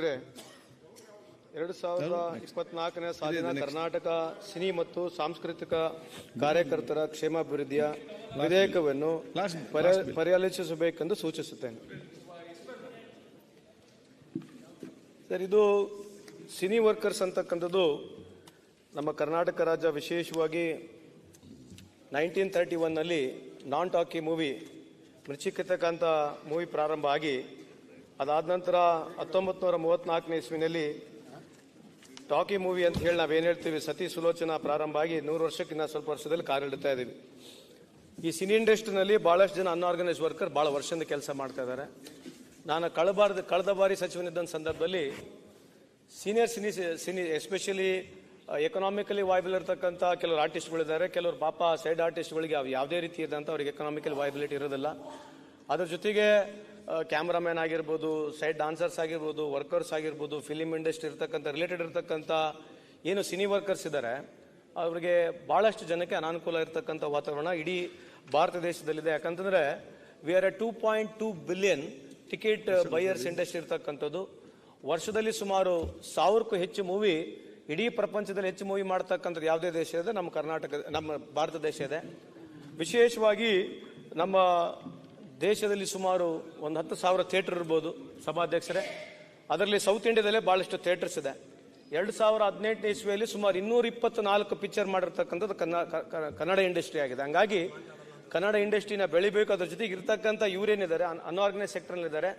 ಅಧ್ಯಕ್ಷರೇ ಎರಡು ಸಾವಿರದ ಇಪ್ಪತ್ನಾಲ್ಕನೇ ಸಾಲಿನ ಕರ್ನಾಟಕ ಸಿನಿ ಮತ್ತು ಸಾಂಸ್ಕೃತಿಕ ಕಾರ್ಯಕರ್ತರ ಕ್ಷೇಮಾಭಿವೃದ್ಧಿಯ ವಿಧೇಯಕವನ್ನು ಪರ್ಯ- ಪರಿಶೀಲಿಸಬೇಕೆಂದು ಸೂಚಿಸುತ್ತೇನೆ. ಸರ್ ಇದು ಸಿನಿ ವರ್ಕರ್ಸ್ ಅಂತಕ್ಕಂಥದ್ದು ನಮ್ಮ ಕರ್ನಾಟಕ ರಾಜ್ಯ ವಿಶೇಷವಾಗಿ ನೈನ್ಟೀನ್ ತರ್ಟಿ ಒನ್ನಲ್ಲಿ ನಾನ್ ಟಾಕಿ ಮೂವಿ ಮೃಚಿಕತಕ್ಕಂಥ ಮೂವಿ ಪ್ರಾರಂಭ ಆಗಿ ಅದಾದ ನಂತರ ಹತ್ತೊಂಬತ್ತು ನೂರ ಮೂವತ್ತ್ನಾಲ್ಕನೇ ಇಸ್ವಿನಲ್ಲಿ ಟಾಕಿ ಮೂವಿ ಅಂತ ಹೇಳಿ ನಾವೇನು ಹೇಳ್ತೀವಿ, ಸತಿ ಸುಲೋಚನಾ ಪ್ರಾರಂಭ ಆಗಿ ನೂರು ವರ್ಷಕ್ಕಿಂತ ಸ್ವಲ್ಪ ವರ್ಷದಲ್ಲಿ ಕಾರ್ಯನಿರ್ತಾ ಇದ್ದೀವಿ ಈ ಸಿನಿ ಇಂಡಸ್ಟ್ರಿನಲ್ಲಿ ಭಾಳಷ್ಟು ಜನ ಅನ್ಆರ್ಗನೈಸ್ ವರ್ಕರ್ ಭಾಳ ವರ್ಷದಿಂದ ಕೆಲಸ ಮಾಡ್ತಾ ಇದ್ದಾರೆ. ನಾನು ಕಳಬಾರ್ದು, ಕಳೆದ ಬಾರಿ ಸಚಿವನಿದ್ದಂಥ ಸಂದರ್ಭದಲ್ಲಿ senior cine cine, especially economically viable ಇರತಕ್ಕಂಥ ಕೆಲವರು ಆರ್ಟಿಸ್ಟ್ಗಳಿದ್ದಾರೆ. ಕೆಲವರು ಪಾಪ ಸೈಡ್ ಆರ್ಟಿಸ್ಟ್ಗಳಿಗೆ ಅವು ಯಾವುದೇ ರೀತಿ ಇದ್ದಂಥ ಅವ್ರಿಗೆ ಎಕನಾಮಿಕಲ್ ವಾಯ್ಬಿಲಿಟಿ ಇರೋದಿಲ್ಲ. ಅದ್ರ ಜೊತೆಗೆ ಕ್ಯಾಮ್ರಾಮ್ಯಾನ್ ಆಗಿರ್ಬೋದು ಸೈಡ್ ಡಾನ್ಸರ್ಸ್ ಆಗಿರ್ಬೋದು ವರ್ಕರ್ಸ್ ಆಗಿರ್ಬೋದು ಫಿಲಿಮ್ ಇಂಡಸ್ಟ್ರಿ ಇರ್ತಕ್ಕಂಥ ರಿಲೇಟೆಡ್ ಇರ್ತಕ್ಕಂಥ ಏನು ಸಿನಿ ವರ್ಕರ್ಸ್ ಇದ್ದಾರೆ ಅವರಿಗೆ ಭಾಳಷ್ಟು ಜನಕ್ಕೆ ಅನಾನುಕೂಲ ಇರತಕ್ಕಂಥ ವಾತಾವರಣ ಇಡೀ ಭಾರತ ದೇಶದಲ್ಲಿದೆ. ಯಾಕಂತಂದರೆ we are a two point two billion ticket buyers industry ಇರ್ತಕ್ಕಂಥದ್ದು. ವರ್ಷದಲ್ಲಿ ಸುಮಾರು ಸಾವಿರಕ್ಕೂ ಹೆಚ್ಚು ಮೂವಿ ಇಡೀ ಪ್ರಪಂಚದಲ್ಲಿ ಹೆಚ್ಚು ಮೂವಿ ಮಾಡ್ತಕ್ಕಂಥದ್ದು ಯಾವುದೇ ದೇಶ ಇದೆ, ನಮ್ಮ ಕರ್ನಾಟಕ ನಮ್ಮ ಭಾರತ ದೇಶ ಇದೆ. ವಿಶೇಷವಾಗಿ ನಮ್ಮ ದೇಶದಲ್ಲಿ ಸುಮಾರು ಒಂದು ಹತ್ತು ಸಾವಿರ ಥಿಯೇಟರ್ ಇರ್ಬೋದು ಸಭಾಧ್ಯಕ್ಷರೇ. ಅದರಲ್ಲಿ ಸೌತ್ ಇಂಡಿಯಾದಲ್ಲೇ ಭಾಳಷ್ಟು ಥಿಯೇಟರ್ಸ್ ಇದೆ. ಎರಡು ಸಾವಿರ ಹದಿನೆಂಟನೇ ಇಸ್ವಿಯಲ್ಲಿ ಸುಮಾರು ಇನ್ನೂರ ಇಪ್ಪತ್ನಾಲ್ಕು ಪಿಕ್ಚರ್ ಮಾಡಿರ್ತಕ್ಕಂಥದ್ದು ಕನ್ನಡ ಇಂಡಸ್ಟ್ರಿ ಆಗಿದೆ. ಹಂಗಾಗಿ ಕನ್ನಡ ಇಂಡಸ್ಟ್ರಿನ ಬೆಳಿಬೇಕು ಅದ್ರ ಜೊತೆಗೆ ಇರ್ತಕ್ಕಂಥ ಇವರೇನಿದ್ದಾರೆ? ಅನ್ಆರ್ಗನೈಸ್ ಸೆಕ್ಟರ್ನಲ್ಲಿದ್ದಾರೆ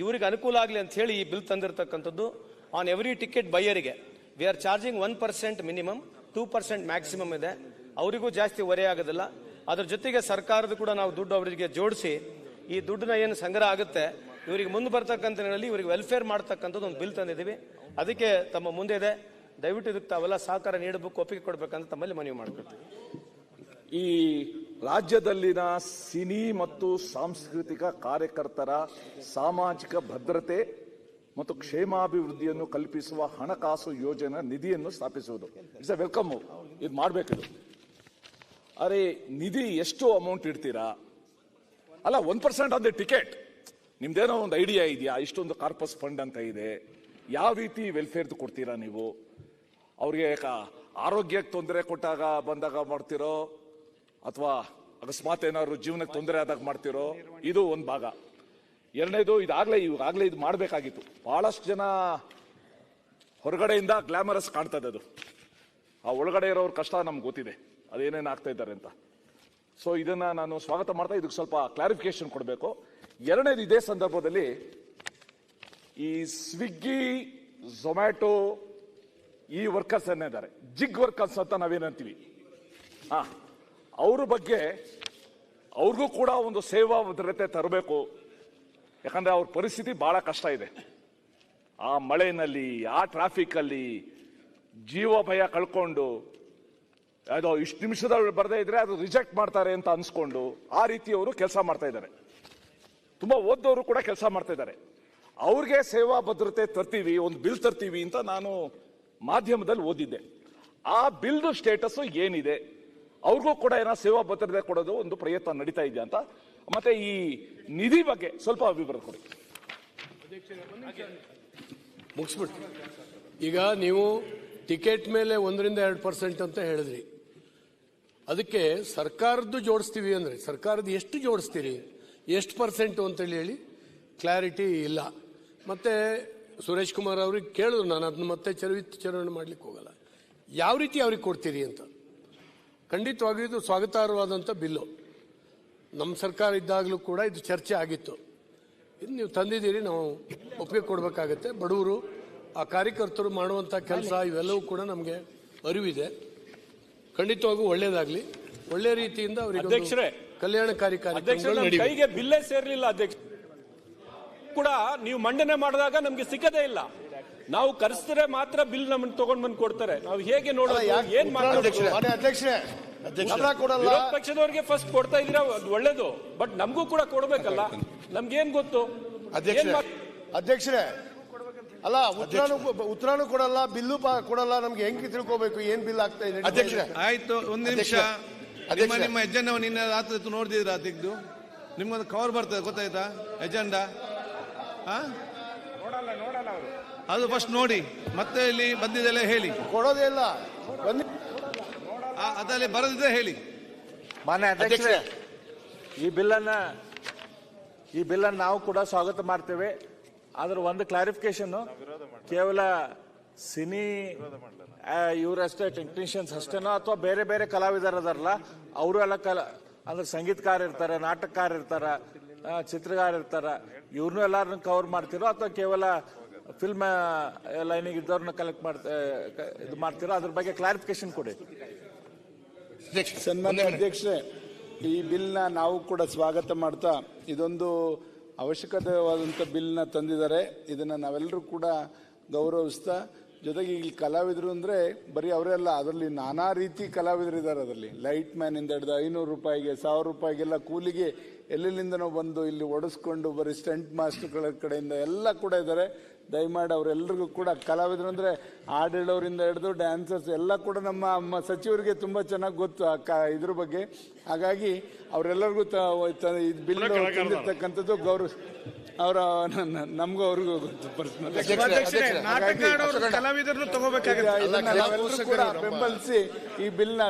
ಇವರಿಗೆ ಅನುಕೂಲ ಆಗಲಿ ಅಂತ ಹೇಳಿ ಈ ಬಿಲ್ ತಂದಿರತಕ್ಕಂಥದ್ದು on every ticket ಬೈಯರಿಗೆ we are charging one percent minimum two percent maximum ಇದೆ. ಅವರಿಗೂ ಜಾಸ್ತಿ ಒರೆ ಆಗೋದಿಲ್ಲ. ಅದ್ರ ಜೊತೆಗೆ ಸರ್ಕಾರದ ಕೂಡ ನಾವು ದುಡ್ಡು ಅವರಿಗೆ ಜೋಡಿಸಿ ಈ ದುಡ್ಡನ್ನ ಏನು ಸಂಗ್ರಹ ಆಗುತ್ತೆ, ಇವರಿಗೆ ಮುಂದೆ ಬರ್ತಕ್ಕಂಥ ಇವರಿಗೆ ವೆಲ್ಫೇರ್ ಮಾಡ್ತಕ್ಕಂಥದ್ದು ಒಂದು ಬಿಲ್ ತಂದಿದ್ದೀವಿ. ಅದಕ್ಕೆ ತಮ್ಮ ಮುಂದೆ ಇದೆ. ದಯವಿಟ್ಟು ಇದಕ್ಕೆ ತಾವೆಲ್ಲ ಸಹಕಾರ ನೀಡಬೇಕು, ಒಪ್ಪಿಗೆ ಕೊಡಬೇಕಂತ ತಮ್ಮಲ್ಲಿ ಮನವಿ ಮಾಡ್ಕೊಳ್ತೀವಿ. ಈ ರಾಜ್ಯದಲ್ಲಿನ ಸಿನಿ ಮತ್ತು ಸಾಂಸ್ಕೃತಿಕ ಕಾರ್ಯಕರ್ತರ ಸಾಮಾಜಿಕ ಭದ್ರತೆ ಮತ್ತು ಕ್ಷೇಮಾಭಿವೃದ್ಧಿಯನ್ನು ಕಲ್ಪಿಸುವ ಹಣಕಾಸು ಯೋಜನೆ ನಿಧಿಯನ್ನು ಸ್ಥಾಪಿಸುವುದು. ಇಟ್ಸ್ ಎ ವೆಲ್ಕಮ್ ಇದು ಮಾಡಬೇಕಿದು. ಅರೆ, ನಿಧಿ ಎಷ್ಟು ಅಮೌಂಟ್ ಇಡ್ತೀರಾ? ಅಲ್ಲ one percent on the ticket ನಿಮ್ದೇನೋ ಒಂದು ಐಡಿಯಾ ಇದೆಯಾ? ಇಷ್ಟೊಂದು ಕಾರ್ಪಸ್ ಫಂಡ್ ಅಂತ ಇದೆ. ಯಾವ ರೀತಿ ವೆಲ್ಫೇರ್ದು ಕೊಡ್ತೀರಾ ನೀವು? ಅವ್ರಿಗೆ ಆರೋಗ್ಯಕ್ಕೆ ತೊಂದರೆ ಕೊಟ್ಟಾಗ ಬಂದಾಗ ಮಾಡ್ತಿರೋ? ಅಥವಾ ಅಕಸ್ಮಾತ್ ಏನಾದ್ರು ಜೀವನಕ್ಕೆ ತೊಂದರೆ ಆದಾಗ ಮಾಡ್ತಿರೋ? ಇದು ಒಂದು ಭಾಗ. ಎರಡನೇದು, ಇದಾಗಲೇ, ಇವಾಗಲೇ ಇದು ಮಾಡಬೇಕಾಗಿತ್ತು. ಬಹಳಷ್ಟು ಜನ ಹೊರಗಡೆಯಿಂದ ಗ್ಲಾಮರಸ್ ಕಾಣ್ತದೆ ಅದು ಆ ಒಳಗಡೆ ಇರೋರ ಕಷ್ಟ ನಮ್ಗೆ ಗೊತ್ತಿದೆ. ಅದೇನೇನು ಆಗ್ತಾ ಇದ್ದಾರೆ ಅಂತ. ಸೊ ಇದನ್ನ ನಾನು ಸ್ವಾಗತ ಮಾಡ್ತಾ ಇದಕ್ಕೆ ಸ್ವಲ್ಪ ಕ್ಲಾರಿಫಿಕೇಶನ್ ಕೊಡಬೇಕು. ಎರಡನೇದು ಇದೇ ಸಂದರ್ಭದಲ್ಲಿ ಈ ಸ್ವಿಗ್ಗಿ ಝೊಮ್ಯಾಟೊ ಈ ವರ್ಕರ್ಸ್ ಏನಿದ್ದಾರೆ ಜಿಗ್ ವರ್ಕರ್ಸ್ ಅಂತ ನಾವೇನಂತೀವಿ ಹಾ, ಅವ್ರ ಬಗ್ಗೆ ಅವ್ರಿಗೂ ಕೂಡ ಒಂದು ಸೇವಾ ಭದ್ರತೆ ತರಬೇಕು. ಯಾಕಂದ್ರೆ ಅವ್ರ ಪರಿಸ್ಥಿತಿ ಬಹಳ ಕಷ್ಟ ಇದೆ. ಆ ಮಳೆನಲ್ಲಿ, ಆ ಟ್ರಾಫಿಕ್ ಅಲ್ಲಿ ಜೀವ ಭಯ ಕಳ್ಕೊಂಡು ಅದು ಇಷ್ಟು ನಿಮಿಷದಲ್ಲಿ ಬರದೇ ಇದ್ರೆ ಅದು ರಿಜೆಕ್ಟ್ ಮಾಡ್ತಾರೆ ಅಂತ ಅನ್ಸ್ಕೊಂಡು ಆ ರೀತಿ ಅವರು ಕೆಲಸ ಮಾಡ್ತಾ ಇದ್ದಾರೆ. ತುಂಬಾ ಓದ್ದವರು ಕೂಡ ಕೆಲಸ ಮಾಡ್ತಾ ಇದ್ದಾರೆ. ಅವ್ರಿಗೆ ಸೇವಾ ಭದ್ರತೆ ತರ್ತೀವಿ, ಒಂದು ಬಿಲ್ ತರ್ತೀವಿ ಅಂತ ನಾನು ಮಾಧ್ಯಮದಲ್ಲಿ ಓದಿದ್ದೆ. ಆ ಬಿಲ್ದು ಸ್ಟೇಟಸ್ ಏನಿದೆ? ಅವ್ರಿಗೂ ಕೂಡ ಏನೋ ಸೇವಾ ಭದ್ರತೆ ಕೊಡೋದು ಒಂದು ಪ್ರಯತ್ನ ನಡೀತಾ ಇದೆ ಅಂತ. ಮತ್ತೆ ಈ ನಿಧಿ ಬಗ್ಗೆ ಸ್ವಲ್ಪ ವಿವರ ಕೊಡಿ. ಮುಗಿಸ್ಬಿಟ್ಟು ಈಗ ನೀವು ಟಿಕೆಟ್ ಮೇಲೆ ಒಂದರಿಂದ ಎರಡು ಪರ್ಸೆಂಟ್ ಅಂತ ಹೇಳಿದ್ರಿ. ಅದಕ್ಕೆ ಸರ್ಕಾರದ್ದು ಜೋಡಿಸ್ತೀವಿ ಅಂದರೆ, ಸರ್ಕಾರದ ಎಷ್ಟು ಜೋಡಿಸ್ತೀರಿ? ಎಷ್ಟು ಪರ್ಸೆಂಟು ಅಂತೇಳಿ ಹೇಳಿ ಕ್ಲಾರಿಟಿ ಇಲ್ಲ. ಮತ್ತೆ ಸುರೇಶ್ ಕುಮಾರ್ ಅವ್ರಿಗೆ ಕೇಳಿದ್ರು ನಾನು ಅದನ್ನ ಮತ್ತೆ ಚರಣ ಮಾಡ್ಲಿಕ್ಕೆ ಹೋಗಲ್ಲ. ಯಾವ ರೀತಿ ಅವ್ರಿಗೆ ಕೊಡ್ತೀರಿ ಅಂತ? ಖಂಡಿತವಾಗಿಯೂ ಇದು ಸ್ವಾಗತಾರ್ಹವಾದಂಥ ಬಿಲ್ಲು. ನಮ್ಮ ಸರ್ಕಾರ ಇದ್ದಾಗಲೂ ಕೂಡ ಇದು ಚರ್ಚೆ ಆಗಿತ್ತು. ಇದು ನೀವು ತಂದಿದ್ದೀರಿ, ನಾವು ಒಪ್ಪಿಗೆ ಕೊಡಬೇಕಾಗತ್ತೆ. ಬಡವರು, ಆ ಕಾರ್ಯಕರ್ತರು ಮಾಡುವಂಥ ಕೆಲಸ, ಇವೆಲ್ಲವೂ ಕೂಡ ನಮಗೆ ಅರಿವಿದೆ. ಖಂಡಿತವಾಗೂ ಒಳ್ಳೇದಾಗ್ಲಿ. ಒಳ್ಳೆ ರೀತಿಯಿಂದ ಅವರಿಗೆ ಅಧ್ಯಕ್ಷರೇ, ಕಲ್ಯಾಣಕಾರಿ ಕಾರ್ಯಕ್ರಮ ಕೈಗೆ ಬಿಲ್ಲೇ ಸೇರ್ಲಿಲ್ಲ ಅಧ್ಯಕ್ಷ ಕೂಡ ನೀವು ಮಂಡನೆ ಮಾಡಿದಾಗ ನಮ್ಗೆ ಸಿಕ್ಕದೇ ಇಲ್ಲ. ನಾವು ಕರೆಸಿದ್ರೆ ಮಾತ್ರ ಬಿಲ್ ನಮ್ಮನ್ನ ತಗೊಂಡ್ ಬಂದು ಕೊಡ್ತಾರೆ. ನಾವು ಹೇಗೆ ನೋಡೋದು ಏನ್ ವಿರೋಧ ಪಕ್ಷದವರಿಗೆ ಫಸ್ಟ್ ಕೊಡ್ತಾ ಇದೀರಾ ಅದು ಒಳ್ಳೇದು. ಬಟ್ ನಮಗೂ ಕೂಡ ಕೊಡ್ಬೇಕಲ್ಲ. ನಮ್ಗೇನ್ ಗೊತ್ತು? ಅಧ್ಯಕ್ಷರೇ ಅಲ್ಲ ಉತ್ತರಾನು ಉತ್ತರಾನು ಕೊಡಲ್ಲ ಬಿಲ್ಲು ಪಾ- ಕೊಡಲ್ಲ ನಮ್ಗೆ ಹೆಂಗ್ ತಿಳ್ಕೋಬೇಕು? ಏನ್ ಬಿಲ್ ಆಗ್ತಾ ಇದೆ? ಅಧ್ಯಕ್ಷರೇ ಆಯ್ತು ಒಂದು ನಿಮಿಷ. ಅಧ್ಯಕ್ಷ, ನಿಮ್ಮ ಅಧ್ಯಕ್ಷ. ನಿಮ್ಮ ಎಜೆಂಡಾ ನಿನ್ನೆ ರಾತ್ರಿ ನೋಡಿದಿರಾ ತೆಗ್ದು ನಿಮ್ಗೊಂದು ಕವರ್ ಬರ್ತದೆ ಗೊತ್ತಾಯ್ತಾ? ಎಜೆಂಡಾ? ಹಾ ಅದು ಫಸ್ಟ್ ನೋಡಿ. ಮತ್ತೆ ಇಲ್ಲಿ ಬಂದಿದೆಲ್ಲ ಹೇಳಿ. ಕೊಡೋದೇ ಇಲ್ಲ. ಅದಲ್ಲಿ ಅದರಲ್ಲಿ ಬರದಿದ್ರೆ ಹೇಳಿ. ಮಾನ್ಯ ಅಧ್ಯಕ್ಷರೇ ಈ ಬಿಲ್ಲನ್ನ ಈ ಬಿಲ್ಲನ್ನು ನಾವು ಕೂಡ ಸ್ವಾಗತ ಮಾಡ್ತೇವೆ. ಆದ್ರೆ ಒಂದು ಕ್ಲಾರಿಫಿಕೇಶನ್ ಕೇವಲ ಸಿನಿ ಇವರಷ್ಟೇ ಟೆಕ್ನಿಷಿಯನ್ಸ್ ಅಷ್ಟೇನೋ ಅಥವಾ ಬೇರೆ ಬೇರೆ ಕಲಾವಿದರು ಅದಾರಲ್ಲ ಅವರು ಎಲ್ಲ ಕಲ, ಅಂದ್ರೆ ಸಂಗೀತಕಾರ ಇರ್ತಾರೆ, ನಾಟಕಕಾರ ಇರ್ತಾರ ಚಿತ್ರಕಾರ ಇರ್ತಾರ ಇವ್ರನ್ನೂ ಎಲ್ಲಾರನ್ನು ಕವರ್ ಮಾಡ್ತಿರೋ ಅಥವಾ ಕೇವಲ ಫಿಲ್ಮ್ ಲೈನಿಗೆ ಇದ್ದವ್ರನ್ನ ಕಲೆಕ್ಟ್ ಮಾಡ್ತಾ ಇದು ಮಾಡ್ತಿರೋ, ಅದ್ರ ಬಗ್ಗೆ ಕ್ಲಾರಿಫಿಕೇಶನ್ ಕೊಡಿ. ಸನ್ಮಾನ್ಯ ಅಧ್ಯಕ್ಷ ಈ ಬಿಲ್ನ ನಾವು ಕೂಡ ಸ್ವಾಗತ ಮಾಡ್ತಾ, ಇದೊಂದು ಅವಶ್ಯಕತೆವಾದಂಥ ಬಿಲ್ನ ತಂದಿದ್ದಾರೆ. ಇದನ್ನು ನಾವೆಲ್ಲರೂ ಕೂಡ ಗೌರವಿಸ್ತಾ, ಜೊತೆಗೆ ಇಲ್ಲಿ ಕಲಾವಿದರು ಅಂದರೆ ಬರೀ ಅವರೇ ಅಲ್ಲ, ಅದರಲ್ಲಿ ನಾನಾ ರೀತಿ ಕಲಾವಿದರು ಇದ್ದಾರೆ ಅದರಲ್ಲಿ. ಲೈಟ್ ಮ್ಯಾನಿಂದ ಹಿಡಿದು ಐನೂರು ರೂಪಾಯಿಗೆ, ಸಾವಿರ ರೂಪಾಯಿಗೆಲ್ಲ ಕೂಲಿಗೆ ಎಲ್ಲೆಲ್ಲಿಂದನೋ ಬಂದು ಇಲ್ಲಿ ಒಡಿಸ್ಕೊಂಡು ಬರೀ ಸ್ಟಂಟ್ ಮಾಸ್ಟರ್ಗಳ ಕಡೆಯಿಂದ ಎಲ್ಲ ಕೂಡ ಇದ್ದಾರೆ ದಯಮಾಡಿ ಅವರೆಲ್ಲರಿಗೂ ಕೂಡ ಕಲಾವಿದರು ಅಂದರೆ ಹಾಡು ಹೇಳೋರಿಂದ ಹಿಡಿದು ಡ್ಯಾನ್ಸರ್ಸ್ ಎಲ್ಲ ಕೂಡ ನಮ್ಮ ಸಚಿವರಿಗೆ ತುಂಬ ಚೆನ್ನಾಗಿ ಗೊತ್ತು ಆ ಕ ಇದ್ರ ಬಗ್ಗೆ. ಹಾಗಾಗಿ ಅವರೆಲ್ಲರಿಗೂ ಇದು ಬಿಲ್ ತಂದಿರ್ತಕ್ಕಂಥದ್ದು ಗೌರವ ಅವರ ನಮಗೂ ಅವ್ರಿಗೂ ಗೊತ್ತು ಪರ್ಸನಲ್ ನಾಟಕ ಆಡೋರು ಕಲಾವಿದರನ್ನು ತಗೋಬೇಕಾಗುತ್ತೆ. ನಾವೆಲ್ಲರೂ ಕೂಡ ಬೆಂಬಲಿಸಿ ಈ ಬಿಲ್ನ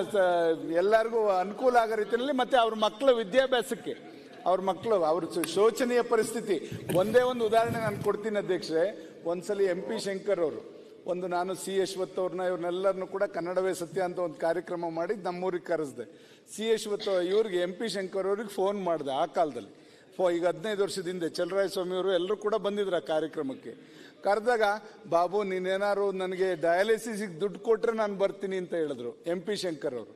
ಎಲ್ಲರಿಗೂ ಅನುಕೂಲ ಆಗೋ ರೀತಿಯಲ್ಲಿ ಮತ್ತೆ ಅವ್ರ ಮಕ್ಕಳ ವಿದ್ಯಾಭ್ಯಾಸಕ್ಕೆ. ಅವ್ರ ಮಕ್ಕಳು ಅವ್ರ ಶೋಚನೀಯ ಪರಿಸ್ಥಿತಿ. ಒಂದೇ ಒಂದು ಉದಾಹರಣೆ ನಾನು ಕೊಡ್ತೀನಿ ಅಧ್ಯಕ್ಷರೇ. ಒಂದ್ಸಲಿ ಎಂ ಪಿ ಶಂಕರ್ ಅವರು, ಒಂದು ನಾನು ಸಿ ಯಶವತ್ ಅವ್ರನ್ನ, ಇವ್ರನ್ನೆಲ್ಲರನ್ನು ಕೂಡ ಕನ್ನಡವೇ ಸತ್ಯ ಅಂತ ಒಂದು ಕಾರ್ಯಕ್ರಮ ಮಾಡಿ ನಮ್ಮೂರಿಗೆ ಕರೆಸ್ದೆ. ಸಿ ಯಶವತ್ ಇವ್ರಿಗೆ ಎಂ ಪಿ ಶಂಕರ್ ಅವ್ರಿಗೆ ಫೋನ್ ಮಾಡಿದೆ ಆ ಕಾಲದಲ್ಲಿ. ಫೋ ಈಗ ಹದಿನೈದು ವರ್ಷದ ಹಿಂದೆ ಚಲರಾಯ ಸ್ವಾಮಿ ಅವರು ಎಲ್ಲರೂ ಕೂಡ ಬಂದಿದ್ರು ಆ ಕಾರ್ಯಕ್ರಮಕ್ಕೆ. ಕರೆದಾಗ, ಬಾಬು, ನೀನೇನಾದ್ರು ನನಗೆ ಡಯಾಲಿಸಿಸಿಗೆ ದುಡ್ಡು ಕೊಟ್ಟರೆ ನಾನು ಬರ್ತೀನಿ ಅಂತ ಹೇಳಿದ್ರು ಎಂ ಪಿ ಶಂಕರ್ ಅವರು.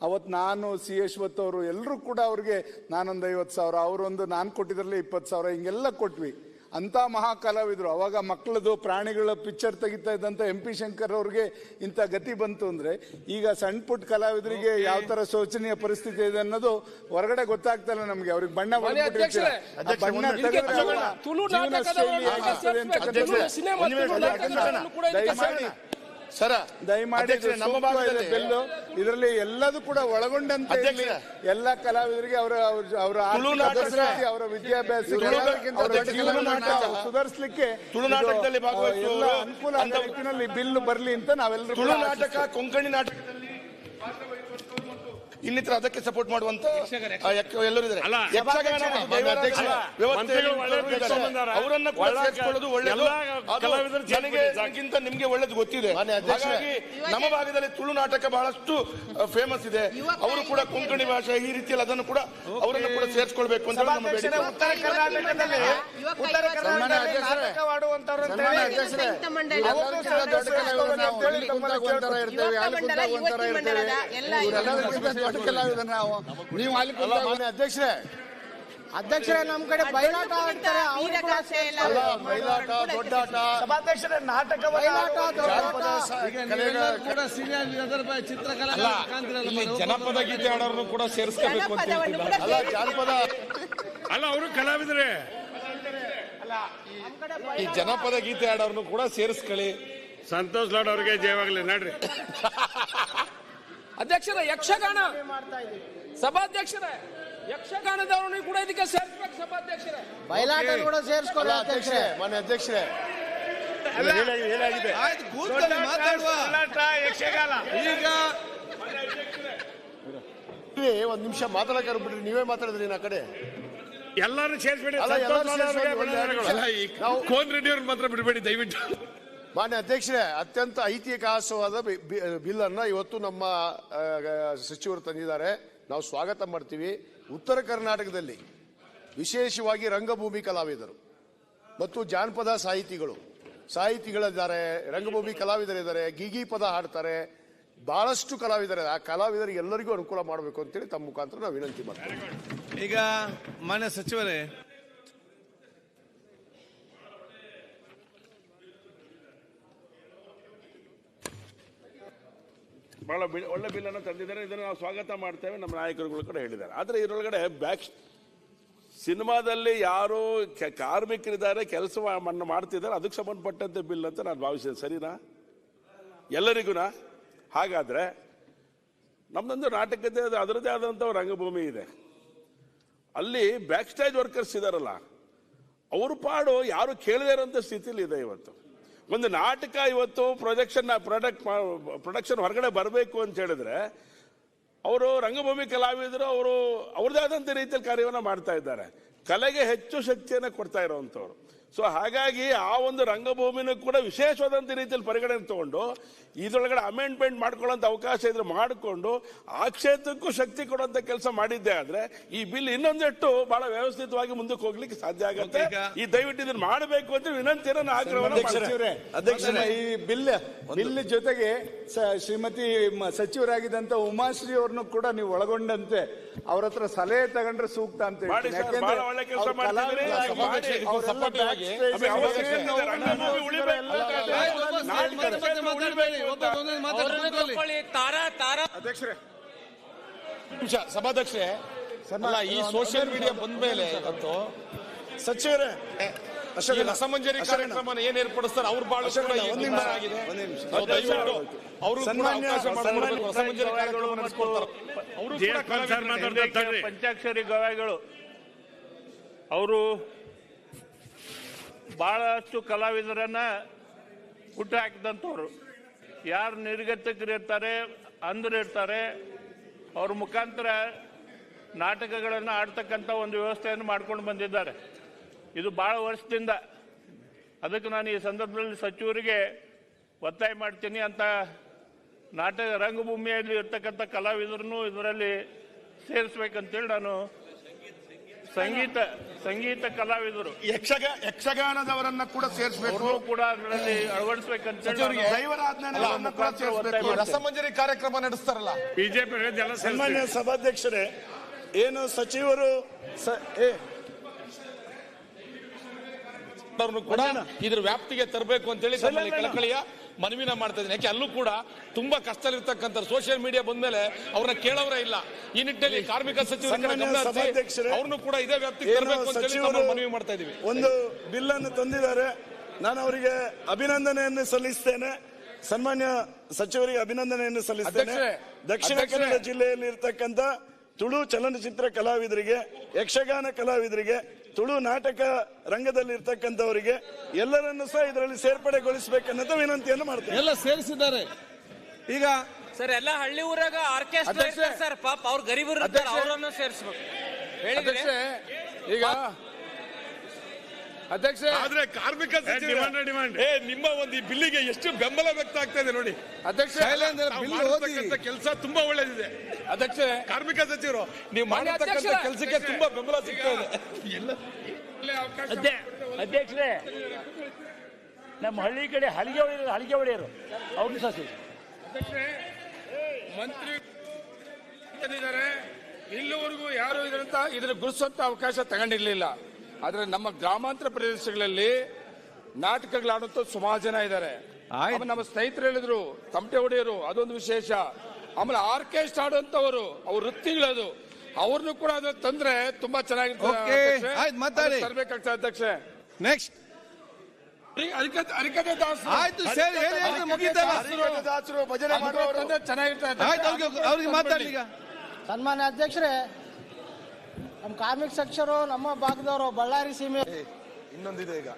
ಅವತ್ತು ನಾನು ಸಿ ಯಶ್ವತ್ ಅವರು ಎಲ್ಲರೂ ಕೂಡ ಅವ್ರಿಗೆ ನಾನೊಂದು ಐವತ್ತು ಸಾವಿರ ಅವರೊಂದು ನಾನು ಕೊಟ್ಟಿದ್ರಲ್ಲೇ ಇಪ್ಪತ್ತು ಸಾವಿರ ಹಿಂಗೆಲ್ಲ ಕೊಟ್ವಿ. ಅಂತ ಮಹಾ ಕಲಾವಿದರು ಅವಾಗ ಮಕ್ಕಳದು ಪ್ರಾಣಿಗಳ ಪಿಕ್ಚರ್ ತೆಗಿತಾ ಇದ್ದಂಥ ಎಂ ಪಿ ಶಂಕರ್ ಅವ್ರಿಗೆ ಇಂಥ ಗತಿ ಬಂತು ಅಂದ್ರೆ ಈಗ ಸಣ್ಣ ಪುಟ್ಟ ಕಲಾವಿದರಿಗೆ ಯಾವ ತರ ಶೋಚನೀಯ ಪರಿಸ್ಥಿತಿ ಇದೆ ಅನ್ನೋದು ಹೊರಗಡೆ ಗೊತ್ತಾಗ್ತಾ ಇಲ್ಲ ನಮ್ಗೆ. ಅವ್ರಿಗೆ ಬಣ್ಣ ಬಣ್ಣ ದಯಮಾಡಿ ಸರ ದಯಮಾಡಿ ನಮ್ಮ ಭಾಗದಲ್ಲಿ ಬೆಲ್ಲು ಇದರಲ್ಲಿ ಎಲ್ಲದೂ ಕೂಡ ಒಳಗೊಂಡಂತೆ. ಎಲ್ಲ ಕಲಾವಿದರಿಗೆ ಅವರ ಅವ್ರ- ಅವರ ವಿದ್ಯಾಭ್ಯಾಸ ಸುಧಾರಿಸಲಿಕ್ಕೆ ತುಳು ಇದು, ನಾಟಕದಲ್ಲಿ ಭಾಗವಹಿಸುವವರು ಅನುಕೂಲ ಬಿಲ್ ಬರಲಿ ಅಂತ ನಾವೆಲ್ಲರೂ ತುಳುನಾಟಕ ನಾಟಕ ಕೊಂಕಣಿ ನಾಟಕದಲ್ಲಿ ಇನ್ನಿತರ ಅದಕ್ಕೆ ಸಪೋರ್ಟ್ ಮಾಡುವಂತ ಆ, ಎಲ್ಲರೂ ಇದ್ದಾರೆ. ಅವರನ್ನ ಕೂಡ ಸೇರಿಸಿಕೊಳ್ಳೋದು ಒಳ್ಳೆಯದು ನನಗಿಂತ ನಿಮ್ಗೆ ಒಳ್ಳೇದು ಗೊತ್ತಿದೆ. ಹಾಗಾಗಿ ನಮ್ಮ ಭಾಗದಲ್ಲಿ ತುಳು ನಾಟಕ ಬಹಳಷ್ಟು ಫೇಮಸ್ ಇದೆ. ಅವರು ಕೂಡ ಕೊಂಕಣಿ ಭಾಷೆ ಈ ರೀತಿಯಲ್ಲಿ ಅದನ್ನು ಕೂಡ ಅವರನ್ನು ಕೂಡ ಸೇರಿಸ್ಕೊಳ್ಬೇಕು ಅಂತ ನಮ್ಮ ಬೇಡಿಕೆ. ಉತ್ತರ ಕರ್ನಾಟಕದಲ್ಲಿ ಉತ್ತರ ಕರ್ನಾಟಕದಲ್ಲಿ ನಾಟಕವಾಡುವಂತವ್ರು ಅಂತ ಹೇಳಿ. ಅಂತ ತಮ್ಮಲ್ಲಿ ದೊಡ್ಡ ನಾವು ನೀವು ಅಲ್ಲಿ ಮಾನ್ಯ ಅಧ್ಯಕ್ಷರೇ. ಅಧ್ಯಕ್ಷರೇ ನಮ್ ಕಡೆ ಬಯಲಾಟ ಆಡ್ತಾರೆ ಅಲ್ಲ ಬಯಲಾಟ ದೊಡ್ಡಾಟ. ಸಭಾಧ್ಯಕ್ಷರೇ ನಾಟಕವನ್ನ ಜಾನಪದ ಗೀತೆ ಆಡೋರ್ನು ಕೂಡ ಸೇರಿಸ್ಕೋಬೇಕು ಅಂತ ಜನಪದವನ್ನು ಅಲ್ಲ ಜಾನಪದ ಅಲ್ಲ ಅವರು ಕಲಾವಿದರೆ? ಈ ಜನಪದ ಗೀತೆ ಆಡೋರ್ನು ಕೂಡ ಸೇರಿಸ್ಕೊಳ್ಳಿ. ಸಂತೋಷ್ ಲಾಡ್ ಅವ್ರಿಗೆ ಜಯವಾಗ್ಲಿ ನಡ್ರಿ. ಅಧ್ಯಕ್ಷರ ಯಕ್ಷಗಾನ. ಸಭಾಧ್ಯಕ್ಷರೇ ಯಕ್ಷಗಾನದವರನ್ನು ಕೂಡ ಇದಕ್ಕೆ ಸೇರಿಸಬೇಕು ಸಭಾಧ್ಯಕ್ಷರೇ. ಬಯಲಾಟ ಕೂಡ ಸೇರಿಸ್ಕೊಳ್ಳ ಅಧ್ಯಕ್ಷರೇ. ಮಾನ್ಯ ಅಧ್ಯಕ್ಷರೇ. ಯಕ್ಷಗಾನ. ಈಗ ನೀವೇ ಒಂದ್ ನಿಮಿಷ ಮಾತಾಡಕ್ಕೆ ಬಿಟ್ರಿ ನೀವೇ ಮಾತಾಡಿದ್ರಿ ಆ ಕಡೆ. ಎಲ್ಲರೂ ಸೇರಿಸ್ಬೇಡಿ ಅಲ್ಲ, ನಾವು- ಕೋನ್ ರೆಡ್ಡಿ ಅವ್ರನ್ನ ಮಾತ್ರ ಬಿಡಬೇಡಿ ದಯವಿಟ್ಟು. ಮಾನ್ಯ ಅಧ್ಯಕ್ಷರೇ, ಅತ್ಯಂತ ಐತಿಹಾಸಿಕವಾದ ಬಿಲ್ ಅನ್ನ ಇವತ್ತು ನಮ್ಮ ಸಚಿವರು ತಂದಿದ್ದಾರೆ. ನಾವು ಸ್ವಾಗತ ಮಾಡ್ತೀವಿ. ಉತ್ತರ ಕರ್ನಾಟಕದಲ್ಲಿ ವಿಶೇಷವಾಗಿ ರಂಗಭೂಮಿ ಕಲಾವಿದರು ಮತ್ತು ಜಾನಪದ ಸಾಹಿತಿಗಳು. ಸಾಹಿತಿಗಳಿದ್ದಾರೆ, ರಂಗಭೂಮಿ ಕಲಾವಿದರಿದ್ದಾರೆ ಗೀಗಿ ಪದ ಹಾಡ್ತಾರೆ, ಬಹಳಷ್ಟು ಕಲಾವಿದರ ಆ ಕಲಾವಿದರಿಗೆ ಎಲ್ಲರಿಗೂ ಅನುಕೂಲ ಮಾಡಬೇಕು ಅಂತೇಳಿ ತಮ್ಮ ಮುಖಾಂತರ ನಾವು ವಿನಂತಿ ಮಾಡ್ತೀವಿ. ಈಗ ಮಾನ್ಯ ಸಚಿವರೇ ಬಹಳ ಬಿಲ್, ಒಳ್ಳೆ ಬಿಲ್ ಅನ್ನು ತಂದಿದ್ದಾರೆ. ಇದನ್ನು ನಾವು ಸ್ವಾಗತ ಮಾಡ್ತೇವೆ ನಮ್ಮ ನಾಯಕರುಗಳು ಕೂಡ ಹೇಳಿದ್ದಾರೆ. ಆದರೆ ಇದರೊಳಗಡೆ ಬ್ಯಾಕ್ ಸಿನಿಮಾದಲ್ಲಿ ಯಾರು ಕಾರ್ಮಿಕರಿದ್ದಾರೆ, ಕೆಲಸ ಮಾಡ್ತಿದ್ದಾರೆ. ಅದಕ್ಕೆ ಸಂಬಂಧಪಟ್ಟಂತೆ ಬಿಲ್ ಅಂತ ನಾನು ಭಾವಿಸಿದೆ ಸರಿನಾ? ಎಲ್ಲರಿಗೂನಾ? ಹಾಗಾದ್ರೆ ನಮ್ದೊಂದು ನಾಟಕದ ಅದರದೇ ಆದಂಥ ರಂಗಭೂಮಿ ಇದೆ. ಅಲ್ಲಿ ಬ್ಯಾಕ್ ಸ್ಟೇಜ್ ವರ್ಕರ್ಸ್ ಇದ್ದಾರಲ್ಲ ಅವ್ರ ಪಾಡು ಯಾರು ಕೇಳದೇ ಇರೋಂಥ ಸ್ಥಿತಿಲಿ ಇದೆ ಇವತ್ತು. ಒಂದು ನಾಟಕ ಇವತ್ತು ಪ್ರೊಜೆಕ್ಷನ್ ಪ್ರೊಡಕ್ಟ್ ಪ್ರೊಡಕ್ಷನ್ ಹೊರಗಡೆ ಬರಬೇಕು ಅಂತ ಹೇಳಿದ್ರೆ, ಅವರು ರಂಗಭೂಮಿ ಕಲಾವಿದರು, ಅವರು ಅವ್ರದೇ ಆದಂಥ ರೀತಿಯಲ್ಲಿ ಕಾರ್ಯವನ್ನು ಮಾಡ್ತಾ ಇದ್ದಾರೆ. ಕಲೆಗೆ ಹೆಚ್ಚು ಶಕ್ತಿಯನ್ನು ಕೊಡ್ತಾ ಇರುವಂಥವ್ರು. ಸೊ ಹಾಗಾಗಿ ಆ ಒಂದು ರಂಗಭೂಮಿನ ಕೂಡ ವಿಶೇಷವಾದಂಥ ರೀತಿಯಲ್ಲಿ ಪರಿಗಣನೆ ತಗೊಂಡು ಇದರೊಳಗಡೆ ಅಮೆಂಡ್ಮೆಂಟ್ ಮಾಡ್ಕೊಳ್ಳೋಂಥ ಅವಕಾಶ ಇದ್ರೆ ಮಾಡಿಕೊಂಡು ಆ ಕ್ಷೇತ್ರಕ್ಕೂ ಶಕ್ತಿ ಕೊಡುವಂಥ ಕೆಲಸ ಮಾಡಿದ್ದೆ ಆದರೆ ಈ ಬಿಲ್ ಇನ್ನೊಂದಷ್ಟು ಬಹಳ ವ್ಯವಸ್ಥಿತವಾಗಿ ಮುಂದಕ್ಕೆ ಹೋಗ್ಲಿಕ್ಕೆ ಸಾಧ್ಯ ಆಗುತ್ತೆ. ಈ ದಯವಿಟ್ಟು ಇದನ್ನು ಮಾಡಬೇಕು ಅಂತ ವಿನಂತಿ ಅಧ್ಯಕ್ಷರೇ ಈ ಬಿಲ್ ಬಿಲ್ ಜೊತೆಗೆ ಶ್ರೀಮತಿ ಸಚಿವರಾಗಿದ್ದಂಥ ಸಚಿವರಾಗಿದ್ದಂತ ಉಮಾಶ್ರೀ ಅವ್ರನ್ನು ಕೂಡ ನೀವು ಒಳಗೊಂಡಂತೆ ಅವ್ರ ಹತ್ರ ಸಲಹೆ ತಗೊಂಡ್ರೆ ಸೂಕ್ತ ಅಂತ ಮಾಡಿ ನಿಮಿಷ ಸಭಾಧ್ಯಕ್ಷರೇ ಅಲ್ಲ ಈ ಸೋಷಿಯಲ್ ಮೀಡಿಯಾ ಬಂದ ಮೇಲೆ ಇವತ್ತು ಸಚಿವರೇ ರಸಮಂಜರಿ ಕಾರ್ಯಕ್ರಮನ ಏನ್ ಏರ್ಪಡಿಸ್ತಾರೆ ಅವ್ರ ಈಗ ಆಗಿದೆ ಅವ್ರು ರಸಮಂಜರಿ ಕಾರ್ಯಕ್ರಮ ಅವರು. ಪಂಚಾಕ್ಷರಿ ಗವಾಯಿಗಳು ಅವರು ಬಹಳಷ್ಟು ಕಲಾವಿದರನ್ನ ಹುಟ್ಟು ಹಾಕಿದಂಥವ್ರು. ಯಾರು ನಿರ್ಗತಿಕರಿರ್ತಾರೆ ಅಂಧರಿರ್ತಾರೆ ಅವ್ರ ಮುಖಾಂತರ ನಾಟಕಗಳನ್ನು ಆಡ್ತಕ್ಕಂಥ ಒಂದು ವ್ಯವಸ್ಥೆಯನ್ನು ಮಾಡ್ಕೊಂಡು ಬಂದಿದ್ದಾರೆ. ಇದು ಭಾಳ ವರ್ಷದಿಂದ. ಅದಕ್ಕೆ ನಾನು ಈ ಸಂದರ್ಭದಲ್ಲಿ ಸಚಿವರಿಗೆ ಒತ್ತಾಯ ಮಾಡ್ತೀನಿ. ಅಂತ ನಾಟಕ ರಂಗಭೂಮಿಯಲ್ಲಿ ಇರ್ತಕ್ಕಂಥ ಕಲಾವಿದರನ್ನು ಇದರಲ್ಲಿ ಸೇರಿಸ್ಬೇಕಂತೇಳಿ ನಾನು ಸಂಗೀತ ಸಂಗೀತ ಕಲಾವಿದರು. ಯಕ್ಷಗ ಯಕ್ಷಗಾನದವರನ್ನ ಕೂಡ ಸೇರಿಸಬೇಕು. ಅವರು ಕೂಡ ಅದರಲ್ಲಿ ಅಳವಡಿಸ್ಬೇಕಂತೇಳಿ ನಾನು ದೈವರಾಜ್ಞಾನವರನ್ನ ಕೂಡ ಸೇರಿಸಬೇಕು. ರಸಮಂಜರಿ ಕಾರ್ಯಕ್ರಮ ನಡೆಸ್ತಾರಲ್ಲ? ಬಿಜೆಪಿ ಸನ್ಮಾನ್ಯ ಸಭಾಧ್ಯಕ್ಷರೇ ಏನು ಸಚಿವರು ಕೂಡ ಇದ್ರ ವ್ಯಾಪ್ತಿಗೆ ತರಬೇಕು ಅಂತೇಳಿ ಹೇಳಿ ಕಳಕಳಿಯ ಮನವಿನ ಮಾಡ್ತಾ ಇದ್ದೀನಿ. ಯಾಕೆ ಅಲ್ಲೂ ಕೂಡ ತುಂಬಾ ಕಷ್ಟದಲ್ಲಿರ್ತಕ್ಕಂಥ ಸೋಷಿಯಲ್ ಮೀಡಿಯಾ ಬಂದ್ಮೇಲೆ ಅವ್ರನ್ನ ಕೇಳೋರೇ ಇಲ್ಲ. ಈ ನಿಟ್ಟಿನಲ್ಲಿ ಕಾರ್ಮಿಕ ಸಚಿವ ಅವ್ರನ್ನು ಕೂಡ ಇದೇ ವ್ಯಾಪ್ತಿಗೆ ತರಬೇಕು ಅಂತೇಳಿ ನಾವು ಮನವಿ ಮಾಡ್ತಾ ಇದೀವಿ ಒಂದು ಬಿಲ್ ಅನ್ನು ತಂದಿದ್ದಾರೆ. ನಾನು ಅವರಿಗೆ ಅಭಿನಂದನೆಯನ್ನು ಸಲ್ಲಿಸ್ತೇನೆ. ಸನ್ಮಾನ್ಯ ಸಚಿವರಿಗೆ ಅಭಿನಂದನೆಯನ್ನು ಸಲ್ಲಿಸ್ತೇನೆ. ದಕ್ಷಿಣ ಕನ್ನಡ ಜಿಲ್ಲೆಯಲ್ಲಿ ಇರ್ತಕ್ಕಂಥ ತುಳು ಚಲನಚಿತ್ರ ಕಲಾವಿದರಿಗೆ ಯಕ್ಷಗಾನ ಕಲಾವಿದರಿಗೆ ತುಳು ನಾಟಕ ರಂಗದಲ್ಲಿ ಇರ್ತಕ್ಕಂಥವರಿಗೆ ಎಲ್ಲರನ್ನು ಸಹ ಇದರಲ್ಲಿ ಸೇರ್ಪಡೆಗೊಳಿಸಬೇಕನ್ನೋದು ವಿನಂತಿಯನ್ನು ಮಾಡ್ತಾರೆ ಎಲ್ಲ ಸೇರಿಸಿದ್ದಾರೆ ಈಗ ಸರ್ ಎಲ್ಲ ಹಳ್ಳಿ ಊರಾಗ ಆರ್ಕೆಸ್ಟ್ರಾ ಅಧ್ಯಕ್ಷೆ. ಸರ್ ಪಾಪ ಅವ್ರ ಗರೀಬರು ಅಧ್ಯಕ್ಷೆ. ಅವರನ್ನು ಸೇರಿಸ್ಬೇಕು ಹೇಳಿದ್ರೆ ಅಧ್ಯಕ್ಷೆ ಈಗ ಅಧ್ಯಕ್ಷೆ. ಆದ್ರೆ ಕಾರ್ಮಿಕ ಸಚಿವ ಏ ನಿಮ್ಮ ಒಂದು ಈ ಬಿಲ್ಲಿಗೆ ಎಷ್ಟು ಬೆಂಬಲ ವ್ಯಕ್ತ ಆಗ್ತಾ ಇದೆ ನೋಡಿ. ಅಧ್ಯಕ್ಷ. ಕೆಲಸ ತುಂಬಾ ಒಳ್ಳೇದಿದೆ. ಅಧ್ಯಕ್ಷ. ಕಾರ್ಮಿಕ ಸಚಿವರು ನೀವು ಮಾಡಿರ್ತಕ್ಕಂಥ. ಕೆಲಸಕ್ಕೆ ತುಂಬಾ ಬೆಂಬಲ ಸಿಗ್ತಾ ಇದೆ. ಅಧ್ಯಕ್ಷರೇ. ನಮ್ಮ ಹಳ್ಳಿ ಕಡೆ ಹಲಿಗೆ ಹೊಡೆಯರು ಹಲಿಗೆ ಹೊಡೆಯರು. ಅವ್ರನ್ನ ಸಹ ಸೇರಿಸಿ. ಮಂತ್ರಿ ಇದ್ದಾರೆ. ಇಲ್ಲಿವರೆಗೂ ಯಾರು ಇದರಂತ ಇದ್ರ ಗುರುಸುವಂತ ಅವಕಾಶ ತಗೊಂಡಿರ್ಲಿಲ್ಲ. ಆದ್ರೆ ನಮ್ಮ ಗ್ರಾಮಾಂತರ ಪ್ರದೇಶಗಳಲ್ಲಿ ನಾಟಕಗಳಾಡುತ್ತ ಸುಮಾರು ಜನ ಇದ್ದಾರೆ ನಮ್ಮ ಸ್ನೇಹಿತರು ಹೇಳಿದ್ರು ತಮಟೆ ಹೊಡೆಯರು ಅದೊಂದು ವಿಶೇಷ. ಆಮೇಲೆ ಆರ್ಕೆಸ್ಟ್ರಾ ಆಡುವಂತವರು ಅವ್ರ ವೃತ್ತಿಗಳದು. ಅವ್ರನ್ನು ಕೂಡ ಅದ್ರ ತಂದ್ರೆ ತುಂಬಾ ಚೆನ್ನಾಗಿರ್ತದೆ ತರ್ಬೇಕಾಗ್ತದೆ ಅಧ್ಯಕ್ಷೆ ನೆಕ್ಸ್ಟ್ ದಾಸರು. ಹರಿಕತೆ ಭಜನೆ ಮಾಡುವವರು ಚೆನ್ನಾಗಿರ್ತದೆ. ಈಗ. ಸನ್ಮಾನ್ಯ ಅಧ್ಯಕ್ಷರೇ ನಮ್ಮ ಕಾರ್ಮಿಕ ಸಚಿವರು ನಮ್ಮ ಭಾಗದವರು ಬಳ್ಳಾರಿ ಸೀಮೆ ಇನ್ನೊಂದಿದೆ ಈಗ.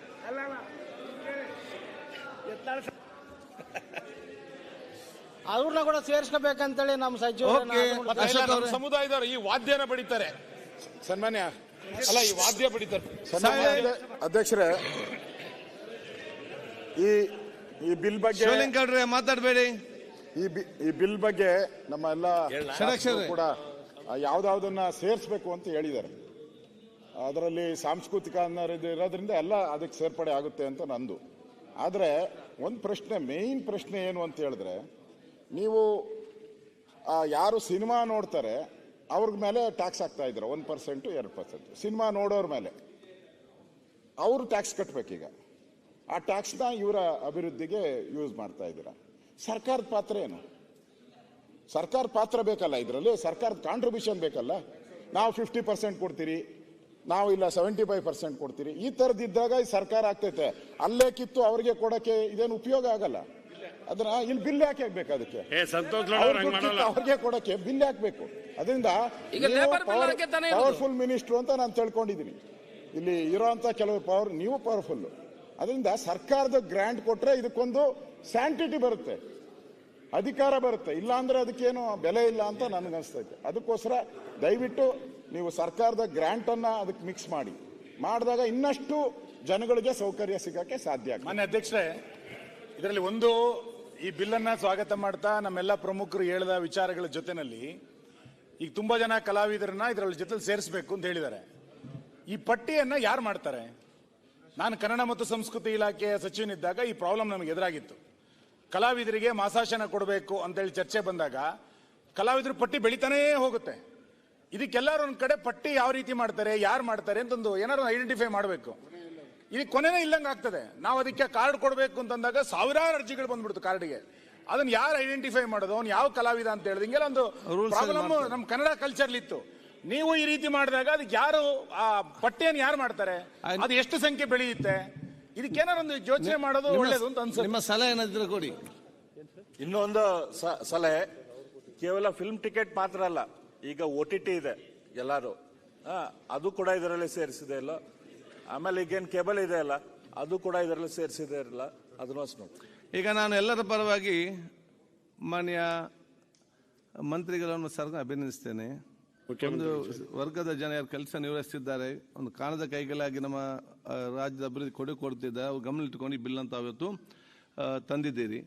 ಅವ್ರನ್ನ ಕೂಡ ಸೇರಿಸ್ಕೋಬೇಕಂತೇಳಿ ನಮ್ಮ. ಸಚಿವರು. ಸಮುದಾಯದವರು ಈ ವಾದ್ಯನ ಬಡಿತಾರೆ ಸನ್ಮಾನ್ಯ ಅಲ್ಲ ಈ ವಾದ್ಯ ಬಡಿತಾರೆ ಸನ್ಮಾನ್ಯ ಅಧ್ಯಕ್ಷರೇ ಈ ಈ ಬಿಲ್ ಬಗ್ಗೆ ಮಾತಾಡಬೇಡಿ. ಈ ಬಿಲ್ ಬಗ್ಗೆ ನಮ್ಮ ಎಲ್ಲ ಕೂಡ ಯಾವ್ದಾವ್ದನ್ನ ಸೇರಿಸಬೇಕು ಅಂತ ಹೇಳಿದ್ದಾರೆ. ಅದರಲ್ಲಿ ಸಾಂಸ್ಕೃತಿಕ ಅನ್ನೋದು ಇರೋದ್ರಿಂದ ಎಲ್ಲ ಅದಕ್ಕೆ ಸೇರ್ಪಡೆ ಆಗುತ್ತೆ ಅಂತ ನಂದು. ಆದರೆ ಒಂದು ಪ್ರಶ್ನೆ ಮೇಯ್ನ್ ಪ್ರಶ್ನೆ ಏನು ಅಂತ ಹೇಳಿದ್ರೆ, ನೀವು ಯಾರು ಸಿನಿಮಾ ನೋಡ್ತಾರೆ, ಅವ್ರ ಮೇಲೆ ಟ್ಯಾಕ್ಸ್ ಹಾಕ್ತಾ ಇದ್ದಾರೆ ಒಂದು ಪರ್ಸೆಂಟು ಎರಡು ಪರ್ಸೆಂಟ್ ಸಿನಿಮಾ ನೋಡೋರ ಮೇಲೆ. ಅವರು ಟ್ಯಾಕ್ಸ್ ಕಟ್ಟಬೇಕೀಗ ಆ ಟ್ಯಾಕ್ಸ್ನ ಇವರ ಅಭಿವೃದ್ಧಿಗೆ ಯೂಸ್ ಮಾಡ್ತಾ ಇದ್ದೀರಾ. ಸರ್ಕಾರದ ಪಾತ್ರ ಏನು? ಸರ್ಕಾರ ಪಾತ್ರ ಬೇಕಲ್ಲ ಇದರಲ್ಲಿ? ಸರ್ಕಾರದ ಕಾಂಟ್ರಿಬ್ಯೂಷನ್ ಬೇಕಲ್ಲ? ನಾವು ಫಿಫ್ಟಿ ಪರ್ಸೆಂಟ್ ಕೊಡ್ತೀರಿ ನಾವು ಇಲ್ಲ ಸೆವೆಂಟಿ ಫೈವ್ ಪರ್ಸೆಂಟ್ ಕೊಡ್ತೀರಿ. ಈ ಥರದಿದ್ದಾಗ ಈ ಸರ್ಕಾರ ಆಗ್ತೈತೆ. ಅಲ್ಲೇ ಕಿತ್ತು ಅವ್ರಿಗೆ ಕೊಡಕ್ಕೆ ಇದೇನು ಉಪಯೋಗ ಆಗಲ್ಲ. ಅದನ್ನ ಇಲ್ಲಿ ಬಿಲ್ ಯಾಕೆ ಹಾಕ್ಬೇಕು ಅದಕ್ಕೆ? ಅವ್ರಿಗೆ ಕೊಡಕ್ಕೆ ಬಿಲ್ ಹಾಕ್ಬೇಕು. ಅದರಿಂದ. ಪವರ್ಫುಲ್ ಮಿನಿಸ್ಟ್ರು ಅಂತ ನಾನು ತಿಳ್ಕೊಂಡಿದ್ದೀನಿ. ಇಲ್ಲಿ ಇರೋಂಥ ಕೆಲವು ಪವರ್ ನೀವು ಪವರ್ಫುಲ್ ಅದರಿಂದ ಸರ್ಕಾರದ ಗ್ರ್ಯಾಂಟ್ ಕೊಟ್ರೆ ಇದಕ್ಕೊಂದು ಸ್ಯಾಂಟಿಟಿ ಬರುತ್ತೆ. ಅಧಿಕಾರ ಬರುತ್ತೆ. ಇಲ್ಲ ಅಂದ್ರೆ ಅದಕ್ಕೇನು ಬೆಲೆ ಇಲ್ಲ ಅಂತ ನನಗನ್ಸ್ತೈತೆ ಅದಕ್ಕೋಸ್ಕರ ದಯವಿಟ್ಟು ನೀವು ಸರ್ಕಾರದ ಗ್ರಾಂಟ್ ಅನ್ನ ಅದಕ್ಕೆ ಮಿಕ್ಸ್ ಮಾಡಿ. ಮಾಡಿದಾಗ ಇನ್ನಷ್ಟು ಜನಗಳಿಗೆ ಸೌಕರ್ಯ ಸಿಗಕ್ಕೆ ಸಾಧ್ಯ. ಮಾನ್ಯ ಅಧ್ಯಕ್ಷರೇ, ಇದರಲ್ಲಿ ಒಂದು, ಈ ಬಿಲ್ಲನ್ನ ಸ್ವಾಗತ ಮಾಡ್ತಾ ನಮ್ಮೆಲ್ಲ ಪ್ರಮುಖರು ಹೇಳಿದ ವಿಚಾರಗಳ ಜೊತೆನಲ್ಲಿ ಈಗ ತುಂಬಾ ಜನ ಕಲಾವಿದರನ್ನ ಇದರಲ್ಲಿ ಜೊತೆ ಸೇರಿಸಬೇಕು ಅಂತ ಹೇಳಿದ್ದಾರೆ. ಈ ಪಟ್ಟಿಯನ್ನ ಯಾರು ಮಾಡ್ತಾರೆ? ನಾನು ಕನ್ನಡ ಮತ್ತು ಸಂಸ್ಕೃತಿ ಇಲಾಖೆಯ ಸಚಿವನಿದ್ದಾಗ ಈ ಪ್ರಾಬ್ಲಮ್ ನಮಗೆ ಎದುರಾಗಿತ್ತು. ಕಲಾವಿದರಿಗೆ ಮಾಸಾಶನ ಕೊಡಬೇಕು ಅಂತೇಳಿ ಚರ್ಚೆ ಬಂದಾಗ ಕಲಾವಿದರು ಪಟ್ಟಿ ಬೆಳಿತಾನೇ ಹೋಗುತ್ತೆ. ಇದಕ್ಕೆಲ್ಲರೂ ಒಂದು ಕಡೆ ಪಟ್ಟಿ ಯಾವ ರೀತಿ ಮಾಡ್ತಾರೆ ಯಾರು ಮಾಡ್ತಾರೆ ಅಂತಂದು ಏನಾದ್ರು ಐಡೆಂಟಿಫೈ ಮಾಡಬೇಕು. ಇದಕ್ಕೆ ಕೊನೆನೇ ಇಲ್ಲಂಗೆ ಆಗ್ತದೆ. ನಾವು ಅದಕ್ಕೆ ಕಾರ್ಡ್ ಕೊಡಬೇಕು ಅಂತಂದಾಗ ಸಾವಿರಾರು ಅರ್ಜಿಗಳು ಬಂದ್ಬಿಡ್ತು ಕಾರ್ಡ್ಗೆ ಅದನ್ನ ಯಾರು ಐಡೆಂಟಿಫೈ ಮಾಡೋದು ಅವ್ನು ಯಾವ ಕಲಾವಿದ ಅಂತ ಹೇಳಿದ ಹಿಂಗೆಲ್ಲ ಒಂದು ಪ್ರಾಬ್ಲಮ್ ನಮ್ಮ ಕನ್ನಡ ಕಲ್ಚರ್ಲಿತ್ತು ನೀವು ಈ ರೀತಿ ಮಾಡಿದಾಗ ಅದಕ್ಕೆ ಯಾರು ಆ ಪಟ್ಟಿಯನ್ನು ಯಾರು ಮಾಡ್ತಾರೆ? ಅದು ಎಷ್ಟು ಸಂಖ್ಯೆ ಬೆಳೆಯುತ್ತೆ? ಇದಕ್ಕೇನಾರು ಒಂದು ಯೋಚನೆ ಮಾಡೋದು ಒಳ್ಳೇದು ಅಂತ ಅನ್ಸುತ್ತೆ. ನಿಮ್ಮ ಸಲಹೆ ಏನಾದ್ರು ಕೊಡಿ. ಇನ್ನೊಂದು ಸ- ಸಲಹೆ ಕೇವಲ ಫಿಲ್ಮ್ ಟಿಕೆಟ್ ಮಾತ್ರ ಅಲ್ಲ ಈಗ ಒ ಟಿ ಟಿ ಇದೆ ಎಲ್ಲರೂ. ಆ, ಅದು ಕೂಡ ಇದರಲ್ಲಿ ಸೇರಿಸಿದೆ ಇಲ್ಲ ಆಮೇಲೆ ಈಗೇನು ಕೇಬಲ್ ಇದೆ ಅಲ್ಲ ಅದು ಕೂಡ ಇದರಲ್ಲಿ ಸೇರಿಸಿದೆ ಇಲ್ಲ ಅದನ್ನು ಅಷ್ಟು ಈಗ ನಾನು ಎಲ್ಲರ ಪರವಾಗಿ ಮಾನ್ಯ ಮಂತ್ರಿಗಳನ್ನು ಸರ್ ಅಭಿನಂದಿಸ್ತೇನೆ. ಒಂದು ವರ್ಗದ ಜನ ಯಾರು ಕೆಲಸ ನಿರ್ವಹಿಸುತ್ತಿದ್ದಾರೆ ಒಂದು ಕಾಣದ ಕೈಗಳಾಗಿ ನಮ್ಮ ರಾಜ್ಯದ ಅಭಿವೃದ್ಧಿ ಕೊಡುಗೆ ಕೊಡ್ತಿದ್ದ ಅವ್ರು ಗಮನ ಇಟ್ಟುಕೊಂಡು ಬಿಲ್ ಅಂತ ಅವತ್ತು ತಂದಿದ್ದೀರಿ.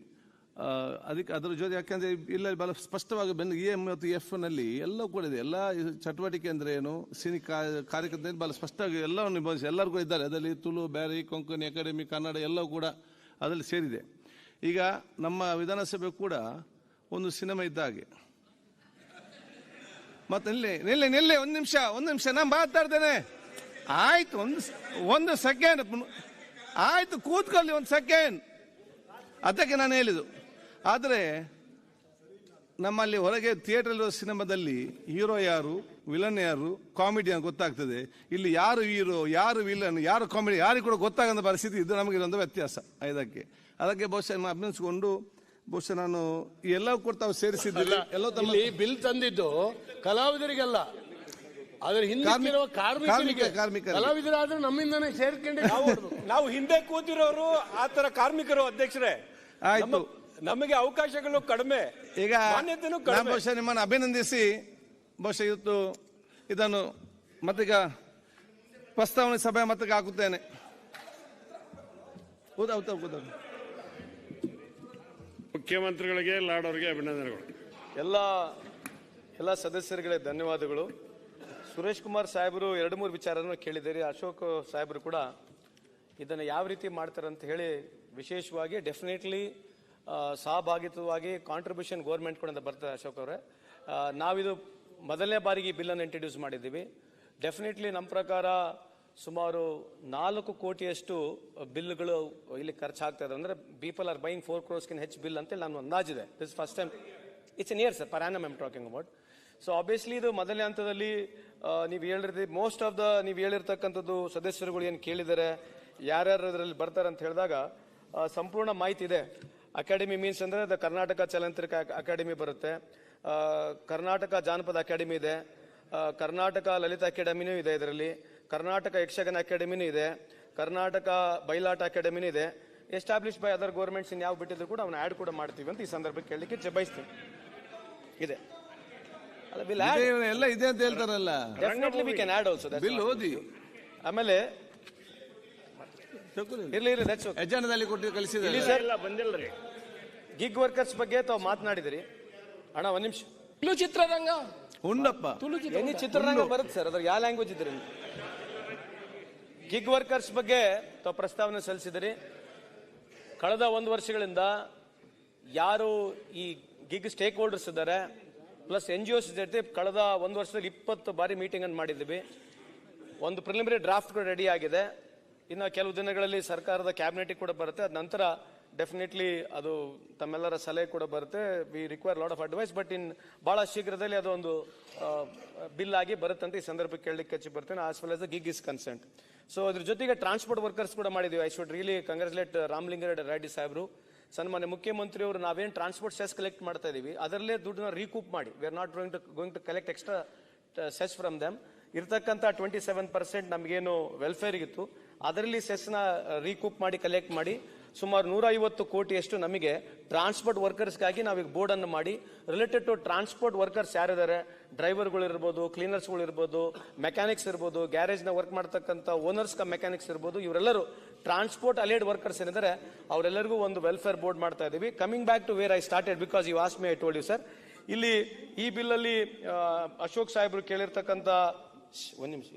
ಅದಕ್ಕೆ ಅದರ ಜೊತೆ ಯಾಕೆಂದರೆ ಇಲ್ಲ ಬಹಳ ಸ್ಪಷ್ಟವಾಗಿ ಬೆನ್ನು ಇ ಎಂ ಮತ್ತು ಎಫ್ನಲ್ಲಿ ಎಲ್ಲವೂ ಕೂಡ ಇದೆ. ಎಲ್ಲ ಚಟುವಟಿಕೆ ಅಂದ್ರೆ ಏನು ಸಿನಿ ಕಾರ್ಯಕ್ರಮದಲ್ಲಿ ಬಹಳ ಸ್ಪಷ್ಟವಾಗಿ ಎಲ್ಲವನ್ನು ನಿಭಾಯಿಸಿ ಎಲ್ಲರಿಗೂ ಇದ್ದಾರೆ. ಅದರಲ್ಲಿ ತುಳು ಬ್ಯಾರಿ ಕೊಂಕಣಿ ಅಕಾಡೆಮಿ ಕನ್ನಡ ಎಲ್ಲವೂ ಕೂಡ ಅದರಲ್ಲಿ ಸೇರಿದೆ. ಈಗ ನಮ್ಮ ವಿಧಾನಸಭೆ ಕೂಡ ಒಂದು ಸಿನಿಮಾ ಇದ್ದ ಹಾಗೆ. ಮತ್ತೆ ನಿಲ್ಲಿ ನಿಲ್ಲಿ ನಿಲ್ಲಿ, ಒಂದು ನಿಮಿಷ ಒಂದು ನಿಮಿಷ, ನಾನು ಮಾತಾಡ್ತೇನೆ. ಆಯ್ತು, ಒಂದು ಒಂದು ಸೆಕೆಂಡ್ ಆಯ್ತು, ಕೂತ್ಕೊಳ್ಳಿ ಒಂದು ಸೆಕೆಂಡ್ ಅದಕ್ಕೆ ನಾನು ಹೇಳಿದ್ದು. ಆದರೆ, ನಮ್ಮಲ್ಲಿ ಹೊರಗೆ ಥಿಯೇಟರ್ ಸಿನಿಮಾದಲ್ಲಿ ಹೀರೋ ಯಾರು ವಿಲನ್ ಯಾರು ಕಾಮಿಡಿಯನ್ ಗೊತ್ತಾಗ್ತದೆ. ಇಲ್ಲಿ ಯಾರು ಹೀರೋ ಯಾರು ವಿಲನ್ ಯಾರು ಕಾಮಿಡಿ ಯಾರಿಗೂ ಕೂಡ ಗೊತ್ತಾಗದ ಪರಿಸ್ಥಿತಿ ಇದು ನಮಗೆ ಒಂದು ವ್ಯತ್ಯಾಸ. ಇದಕ್ಕೆ. ಅದಕ್ಕೆ ಬಹುಶಃ ಅಭಿನಯಿಸಿಕೊಂಡು ಬಹುಶಃ ನಾನು ಎಲ್ಲವೂ ಕೂಡ ತಾವು ಸೇರಿಸಿದ್ದಿಲ್ಲ ಎಲ್ಲೋ ತಮ್ಮ ಇಲ್ಲಿ ಬಿಲ್ ತಂದಿದ್ದು ಕಲಾವಿದರಿಗೆಲ್ಲ. ಆದ್ರೆ ಹಿಂದೆ ಕಾರ್ಮಿಕ- ಇರುವ ಕಾರ್ಮಿಕರಿಗೆ. ಕಾರ್ಮಿಕ- ಕಾರ್ಮಿಕರಿಗೆ. ಕಲಾವಿದರಾದ್ರೆ ನಮ್ಮಿಂದನೇ ಸೇರ್ಕೊಂಡೆ ನಾವು ಹಿಂದೆ ಕೂತಿರೋರು ಆ ತರ ಕಾರ್ಮಿಕರು ಅಧ್ಯಕ್ಷರೇ. ಆಯ್ತು. ನಮ್ಮ- ನಮಗೆ ಅವಕಾಶಗಳು ಕಡಿಮೆ. ಈಗ ಮಾನ್ಯತೆನೂ ನಾನು ಕಡಿಮೆ. ಬಹುಶಃ ನಿಮ್ಮನ್ನು ಅಭಿನಂದಿಸಿ ಬಹುಶಃ ಇವತ್ತು ಇದನ್ನು ಮತ್ತೀಗ ಪ್ರಸ್ತಾವನೆ ಸಭೆ ಮತ್ತಕ್ಕೆ ಹಾಕುತ್ತೇನೆ. ಹೌದಾ ಹೌದಾ ಹೌದಾ ಮುಖ್ಯಮಂತ್ರಿಗಳಿಗೆ ಲಾಡ್ ಅವರಿಗೆ ಅಭಿನಂದನೆಗಳು. ಎಲ್ಲ ಎಲ್ಲ ಸದಸ್ಯರಿಗೆ ಧನ್ಯವಾದಗಳು. ಸುರೇಶ್ ಕುಮಾರ್ ಸಾಹೇಬರು ಎರಡು ಮೂರು ವಿಚಾರವನ್ನು ಕೇಳಿದ್ದೀರಿ. ಅಶೋಕ್ ಸಾಹೇಬರು ಕೂಡ ಇದನ್ನು ಯಾವ ರೀತಿ ಮಾಡ್ತಾರೆ ಅಂತ ಹೇಳಿ ವಿಶೇಷವಾಗಿ ಡೆಫಿನೆಟ್ಲಿ ಸಹಭಾಗಿತ್ವವಾಗಿ ಕಾಂಟ್ರಿಬ್ಯೂಷನ್ ಗೌರ್ಮೆಂಟ್ ಕೂಡ ಬರ್ತದೆ ಅಶೋಕ್ ಅವರೇ. ನಾವಿದು ಮೊದಲನೇ ಬಾರಿಗೆ ಬಿಲ್ಲನ್ನು ಇಂಟ್ರಡ್ಯೂಸ್ ಮಾಡಿದ್ದೀವಿ. ಡೆಫಿನೆಟ್ಲಿ ನಮ್ಮ ಪ್ರಕಾರ ಸುಮಾರು ನಾಲ್ಕು ಕೋಟಿಯಷ್ಟು ಬಿಲ್ಗಳು ಇಲ್ಲಿ ಖರ್ಚಾಗ್ತಾ ಇದೆ. ಅಂದರೆ ಪೀಪಲ್ ಆರ್ ಬೈಯಿಂಗ್ ಫೋರ್ ಕ್ರೋರ್ಸ್ಗಿನ ಹೆಚ್ಚು ಬಿಲ್ ಅಂತೇಳಿ ನಾನು ಅಂದಾಜಿದೆ. This first time it's year sir per annum I'm talking about so obviously ಇದು ಮೊದಲನೇ ಹಂತದಲ್ಲಿ ನೀವು ಹೇಳಿರ್ತೀವಿ ಮೋಸ್ಟ್ ಆಫ್ ದ ನೀವು ಹೇಳಿರ್ತಕ್ಕಂಥದ್ದು ಸದಸ್ಯರುಗಳು ಏನು ಕೇಳಿದ್ದಾರೆ, ಯಾರ್ಯಾರು ಅದರಲ್ಲಿ ಬರ್ತಾರೆ ಅಂತ ಹೇಳಿದಾಗ ಸಂಪೂರ್ಣ ಮಾಹಿತಿ ಇದೆ. ಅಕಾಡೆಮಿ ಮೀನ್ಸ್ ಅಂದರೆ ದ ಕರ್ನಾಟಕ ಚಲನಚಿತ್ರ ಅಕಾಡೆಮಿ ಬರುತ್ತೆ. ಕರ್ನಾಟಕ ಜಾನಪದ ಅಕಾಡೆಮಿ ಇದೆ. ಕರ್ನಾಟಕ ಲಲಿತ ಅಕಾಡೆಮಿನೂ ಇದೆ ಇದರಲ್ಲಿ. ಕರ್ನಾಟಕ ಯಕ್ಷಗಾನ ಅಕಾಡೆಮಿನೂ ಇದೆ ಕರ್ನಾಟಕ ಬಯಲಾಟ ಅಕಾಡೆಮಿನೂ ಇದೆ. Establish by other governments in ಯಾವ ಬಿಟ್ಟಿದ್ರು ಕೂಡ ಅವನ್ನ ಆ್ಯಡ್ ಕೂಡ ಮಾಡ್ತೀವಿ ಅಂತ ಈ ಸಂದರ್ಭಕ್ಕೆ ಹೇಳಲಿಕ್ಕೆ ಬಯಸ್ತೀನಿ ಇದೆ. ಎಲ್ಲ ಇದೆ ಅಂತ ಹೇಳ್ತಾರಲ್ಲ. Definitely we can add also bill ಓದಿ. ಆಮೇಲೆ ಇರ್ಲಿ ಇರ್ಲಿ ದಟ್ಸ್ ಯಜಾನದಲ್ಲಿ ಕೊಟ್ಟು ಕಳಿಸಿದ್ದಾರೆ. ಇಲ್ಲಿ ಸರ್. ಇಲ್ಲ ಬಂದಿಲ್ಲರಿ ಗಿಗ್ ವರ್ಕರ್ಸ್ ಬಗ್ಗೆ ತಾವು ಮಾತನಾಡಿದಿರಿ. ಅಣ್ಣ ಒಂದ್ ನಿಮಿಷ. ತುಳು ಚಿತ್ರರಂಗ. ಉಂಡಪ್ಪ ಎನಿ ಚಿತ್ರರಂಗ ಬರುತ್ತೆ ಸರ್ ಅದ್ರ ಯಾವ ಲ್ಯಾಂಗ್ವೇಜ್ ಇದ್ರಿ ಗಿಗ್ ವರ್ಕರ್ಸ್ ಬಗ್ಗೆ ತಾವು ಪ್ರಸ್ತಾವನೆ ಸಲ್ಲಿಸಿದಿರಿ. ಕಳೆದ ಒಂದು ವರ್ಷಗಳಿಂದ ಯಾರು ಈ ಗಿಗ್ ಸ್ಟೇಕ್ ಹೋಲ್ಡರ್ಸ್ ಇದ್ದಾರೆ ಪ್ಲಸ್ ಎನ್ ಜಿ ಒಸ್ ಜೊತೆ ಕಳೆದ ಒಂದು ವರ್ಷದಲ್ಲಿ ಇಪ್ಪತ್ತು ಬಾರಿ ಮೀಟಿಂಗ್ ಅನ್ನು ಮಾಡಿದ್ದೀವಿ ಒಂದು ಪ್ರಿಲಿಮಿನರಿ ಡ್ರಾಫ್ಟ್ ಕೂಡ ರೆಡಿ ಆಗಿದೆ. ಇನ್ನು ಕೆಲವು ದಿನಗಳಲ್ಲಿ ಸರ್ಕಾರದ ಕ್ಯಾಬಿನೆಟ್ ಕೂಡ ಬರುತ್ತೆ. ಅದ ನಂತರ ಡೆಫಿನೆಟ್ಲಿ ಅದು ತಮ್ಮೆಲ್ಲರ ಸಲಹೆ ಕೂಡ ಬರುತ್ತೆ. We require lot of advice but in ಭಾಳ ಶೀಘ್ರದಲ್ಲಿ ಅದೊಂದು ಬಿಲ್ ಆಗಿ ಬರುತ್ತಂತ ಈ ಸಂದರ್ಭಕ್ಕೆ ಕೇಳಲಿಕ್ಕೆ ಹಚ್ಚಿ ಬರ್ತೇನೆ as well as the gig is consent so ಅದ್ರ ಜೊತೆಗೆ ಟ್ರಾನ್ಸ್ಪೋರ್ಟ್ ವರ್ಕರ್ಸ್ ಕೂಡ ಮಾಡಿದ್ವಿ. I should really congratulate Ramalinga Reddy Reddy ಸಾಹೇಬರು. ಸನ್ಮಾನ್ಯ ಮುಖ್ಯಮಂತ್ರಿ ಅವರು ನಾವೇನು ಟ್ರಾನ್ಸ್ಪೋರ್ಟ್ ಸೆಸ್ ಕಲೆಕ್ಟ್ ಮಾಡ್ತಾ ಇದೀವಿ, ಅದರಲ್ಲೇ ದುಡ್ಡನ್ನ ರೀಕೂಪ್ ಮಾಡಿ. We are not going to going to collect extra cess from them ಇರ್ತಕ್ಕಂಥ ಟ್ವೆಂಟಿ ಸೆವೆನ್ ಪರ್ಸೆಂಟ್ ನಮಗೇನು ವೆಲ್ಫೇರ್ ಇತ್ತು, ಅದರಲ್ಲಿ ಸೆಸ್ನ ರೀಕೂಪ್ ಮಾಡಿ ಕಲೆಕ್ಟ್ ಮಾಡಿ ಸುಮಾರು ನೂರ ಐವತ್ತು ಕೋಟಿಯಷ್ಟು ನಮಗೆ ಟ್ರಾನ್ಸ್ಪೋರ್ಟ್ ವರ್ಕರ್ಸ್ಗಾಗಿ ನಾವೀಗ ಬೋರ್ಡನ್ನು ಮಾಡಿ ರಿಲೇಟೆಡ್ ಟು ಟ್ರಾನ್ಸ್ಪೋರ್ಟ್ ವರ್ಕರ್ಸ್ ಯಾರಿದ್ದಾರೆ? ಡ್ರೈವರ್ಗಳಿರ್ಬೋದು ಕ್ಲೀನರ್ಸ್ಗಳಿರ್ಬೋದು ಮೆಕ್ಯಾನಿಕ್ಸ್ ಇರ್ಬೋದು ಗ್ಯಾರೇಜ್ನ ವರ್ಕ್ ಮಾಡ್ತಕ್ಕಂಥ ಓನರ್ಸ್ ಮೆಕ್ಯಾನಿಕ್ಸ್ ಇರ್ಬೋದು, ಇವರೆಲ್ಲರೂ ಟ್ರಾನ್ಸ್ಪೋರ್ಟ್ ಅಲೇಡ್ ವರ್ಕರ್ಸ್ ಏನಿದ್ದಾರೆ, ಅವರೆಲ್ಲರಿಗೂ ಒಂದು ವೆಲ್ಫೇರ್ ಬೋರ್ಡ್ ಮಾಡ್ತಾ ಇದ್ದೀವಿ. Coming back to where I started because you as me I told you sir ಇಲ್ಲಿ ಈ ಬಿಲ್ಲಲ್ಲಿ ಅಶೋಕ್ ಸಾಹೇಬರು ಕೇಳಿರ್ತಕ್ಕಂಥ ಒಂದು ನಿಮಿಷ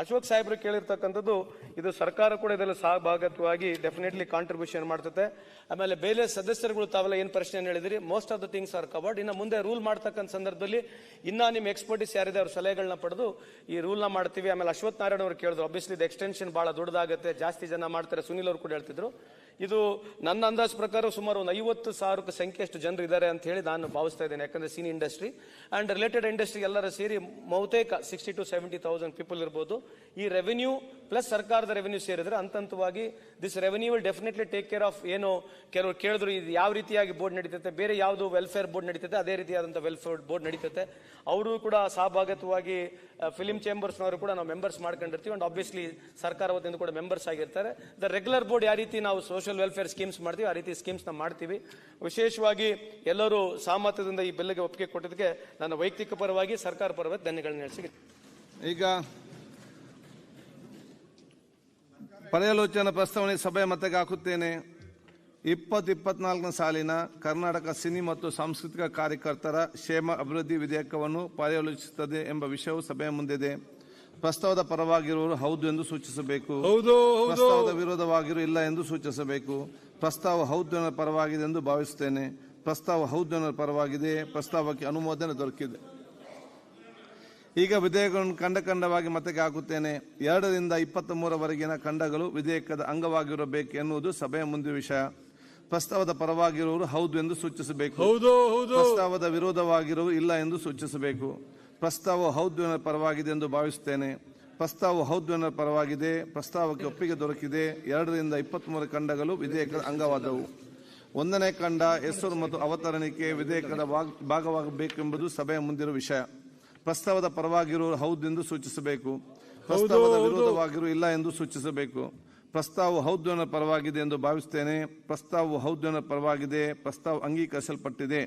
ಅಶೋಕ್ ಸಾಹೇಬರು ಕೇಳಿರ್ತಕ್ಕಂಥದ್ದು, ಇದು ಸರ್ಕಾರ ಕೂಡ ಇದರಲ್ಲಿ ಸಹಭಾಗತ್ವವಾಗಿ ಡೆಫಿನೆಟ್ಲಿ ಕಾಂಟ್ರಿಬ್ಯೂಷನ್ ಮಾಡ್ತದೆ. ಆಮೇಲೆ ಬೇರೆ ಸದಸ್ಯರುಗಳು ತಾವೆಲ್ಲ ಏನು ಪ್ರಶ್ನೆ ಹೇಳಿದಿರಿ? Most of the things are covered ಇನ್ನು ಮುಂದೆ ರೂಲ್ ಮಾಡ್ತಕ್ಕಂಥ ಸಂದರ್ಭದಲ್ಲಿ ಇನ್ನ ನಿಮ್ಮ ಎಕ್ಸ್ಪರ್ಟಿಸ್ ಯಾರಿದೆ ಅವ್ರ ಸಲಹೆಗಳನ್ನ ಪಡೆದು ಈ ರೂಲ್ನ ಮಾಡ್ತೀವಿ. ಆಮೇಲೆ ಅಶ್ವಥ್ ನಾರಾಯಣ ಅವರು ಕೇಳಿದ್ರು. ಅಬ್ವಿಯಸ್ಲಿ ಇದು ಎಕ್ಸ್ಟೆನ್ಷನ್ ಭಾಳ ದೊಡ್ಡದಾಗುತ್ತೆ. ಜಾಸ್ತಿ ಜನ ಮಾಡ್ತಾರೆ. ಸುನಿಲ್ ಅವರು ಕೂಡ ಹೇಳ್ತಿದ್ರು. ಇದು ನನ್ನ ಅಂದಾಜು ಪ್ರಕಾರ ಸುಮಾರು ಒಂದು ಐವತ್ತು ಸಾವಿರಕ್ಕೆ ಸಂಖ್ಯೆಯಷ್ಟು ಜನರು ಇದ್ದಾರೆ ಅಂತ ಹೇಳಿ ನಾನು ಭಾವಿಸ್ತಾ ಇದ್ದೇನೆ, ಯಾಕಂದ್ರೆ cine industry and related industry ಎಲ್ಲರ ಸೇರಿ ಬಹುತೇಕ sixty to seventy thousand people ಇರ್ಬೋದು. ಈ ರೆವೆನ್ಯೂ ಪ್ಲಸ್ ಸರ್ಕಾರದ ರೆವೆನ್ಯೂ ಸೇರಿದ್ರೆ ಹಂತ ಹಂತವಾಗಿ this revenue will definitely take care of ಏನು ಕೆಲವರು ಕೇಳಿದ್ರು ಇದು ಯಾವ ರೀತಿಯಾಗಿ ಬೋರ್ಡ್ ನಡೀತೈತೆ, ಬೇರೆ ಯಾವುದು ವೆಲ್ಫೇರ್ ಬೋರ್ಡ್ ನಡೀತೈತೆ, ಅದೇ ರೀತಿಯಾದಂಥ ವೆಲ್ಫೇರ್ ಬೋರ್ಡ್ ನಡೀತೈತೆ. ಅವರು ಕೂಡ ಸಹಭಾಗತ್ವವಾಗಿ ಫಿಲಿಮ್ ಚೇಂಬರ್ಸ್ನವರು ಕೂಡ ನಾವು ಮೆಂಬರ್ಸ್ ಮಾಡ್ಕೊಂಡಿರ್ತೀವಿ ಅಂಡ್ ಆಬ್ವಿಯಸ್ಲಿ ಸರ್ಕಾರ ವತಿಯಿಂದ ಕೂಡ ಮೆಂಬರ್ಸ್ ಆಗಿರ್ತಾರೆ. ದ ರೆಗ್ಯುಲರ್ ಬೋರ್ಡ್ ಯಾವ ರೀತಿ ನಾವು ಸೋಷಿಯಲ್ ವೆಲ್ಫೇರ್ ಸ್ಕೀಮ್ಸ್ ಮಾಡ್ತೀವಿ, ಆ ರೀತಿ ಸ್ಕೀಮ್ಸ್ನ ಮಾಡ್ತೀವಿ. ವಿಶೇಷವಾಗಿ ಎಲ್ಲರೂ ಸಾಮರ್ಥ್ಯದಿಂದ ಈ ಬಿಲ್ಗೆ ಒಪ್ಪಿಗೆ ಕೊಟ್ಟಿದ್ದಕ್ಕೆ ನನ್ನ ವೈಯಕ್ತಿಕ ಪರವಾಗಿ ಸರ್ಕಾರ ಪರವಾಗಿ ಧನ್ಯಗಳನ್ನ ನಡೆಸಿ ಈಗ ಪರ್ಯಾಲೋಚನಾ ಪ್ರಸ್ತಾವನೆ ಸಭೆ ಮತಕ್ಕೆ ಹಾಕುತ್ತೇನೆ. ಇಪ್ಪತ್ತು ಇಪ್ಪತ್ನಾಲ್ಕನೇ ಸಾಲಿನ ಕರ್ನಾಟಕ ಸಿನಿ ಮತ್ತು ಸಾಂಸ್ಕೃತಿಕ ಕಾರ್ಯಕರ್ತರ ಕ್ಷೇಮ ಅಭಿವೃದ್ಧಿ ವಿಧೇಯಕವನ್ನು ಪರ್ಯಾಲೋಚಿಸುತ್ತದೆ ಎಂಬ ವಿಷಯವು ಸಭೆಯ ಮುಂದಿದೆ. ಪ್ರಸ್ತಾವದ ಪರವಾಗಿರುವವರು ಹೌದು ಎಂದು ಸೂಚಿಸಬೇಕು. ಪ್ರಸ್ತಾವದ ವಿರೋಧವಾಗಿರು ಇಲ್ಲ ಎಂದು ಸೂಚಿಸಬೇಕು. ಪ್ರಸ್ತಾವ ಹೌದು ಪರವಾಗಿದೆ ಎಂದು ಭಾವಿಸುತ್ತೇನೆ. ಪ್ರಸ್ತಾವ ಹೌದು ಪರವಾಗಿದೆ. ಪ್ರಸ್ತಾವಕ್ಕೆ ಅನುಮೋದನೆ ದೊರಕಿದೆ. ಈಗ ವಿಧೇಯಕವನ್ನು ಖಂಡ ಖಂಡವಾಗಿ ಮತಕ್ಕೆ ಹಾಕುತ್ತೇನೆ. ಎರಡರಿಂದ ಇಪ್ಪತ್ತ್ ಮೂರವರೆಗಿನ ಖಂಡಗಳು ವಿಧೇಯಕದ ಅಂಗವಾಗಿರಬೇಕು ಎನ್ನುವುದು ಸಭೆಯ ಮುಂದಿನ ವಿಷಯ. ಪ್ರಸ್ತಾವದ ಪರವಾಗಿರುವವರು ಹೌದು ಎಂದು ಸೂಚಿಸಬೇಕು. ಹೌದು ಹೌದು. ಪ್ರಸ್ತಾವದ ವಿರೋಧವಾಗಿರುವುದು ಇಲ್ಲ ಎಂದು ಸೂಚಿಸಬೇಕು. ಪ್ರಸ್ತಾವ ಹೌದು ಎನ್ನುವ ಪರವಾಗಿದೆ ಎಂದು ಭಾವಿಸುತ್ತೇನೆ. ಪ್ರಸ್ತಾವ ಹೌದು ಎನ್ನುವ ಪರವಾಗಿದೆ ಪ್ರಸ್ತಾವಕ್ಕೆ ಒಪ್ಪಿಗೆ ದೊರಕಿದೆ. ಎರಡರಿಂದ ಇಪ್ಪತ್ತ್ಮೂರು ಖಂಡಗಳು ವಿಧೇಯಕದ ಅಂಗವಾದವು. ಒಂದನೇ ಖಂಡ ಹೆಸರು ಮತ್ತು ಅವತರಣಿಕೆ ವಿಧೇಯಕದ ಭಾಗ- ಭಾಗವಾಗಬೇಕೆಂಬುದು ಸಭೆಯ ಮುಂದಿರುವ ವಿಷಯ. ಪ್ರಸ್ತಾವದ ಪರವಾಗಿರೋ ಹೌದು ಎಂದು ಸೂಚಿಸಬೇಕು. ಪ್ರಸ್ತಾವದ ವಿರೋಧವಾಗಿರು ಇಲ್ಲ ಎಂದು ಸೂಚಿಸಬೇಕು. ಪ್ರಸ್ತಾವ ಹೌದು ಎನ್ನುವ ಪರವಾಗಿದೆ ಎಂದು ಭಾವಿಸುತ್ತೇನೆ ಪ್ರಸ್ತಾವವು ಹೌದು ಎನ್ನುವ ಪರವಾಗಿದೆ. ಪ್ರಸ್ತಾವ ಅಂಗೀಕರಿಸಲ್ಪಟ್ಟಿದೆ.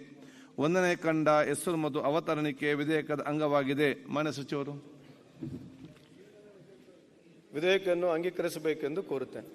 ಒಂದನೇ ಕಂಡ ಹೆಸರು ಮತ್ತು ಅವತರಣಿಕೆ ವಿಧೇಯಕದ ಅಂಗವಾಗಿದೆ. ಮಾನ್ಯ ಸಚಿವರು. ವಿಧೇಯಕವನ್ನು ಅಂಗೀಕರಿಸಬೇಕೆಂದು ಕೋರುತ್ತೇನೆ.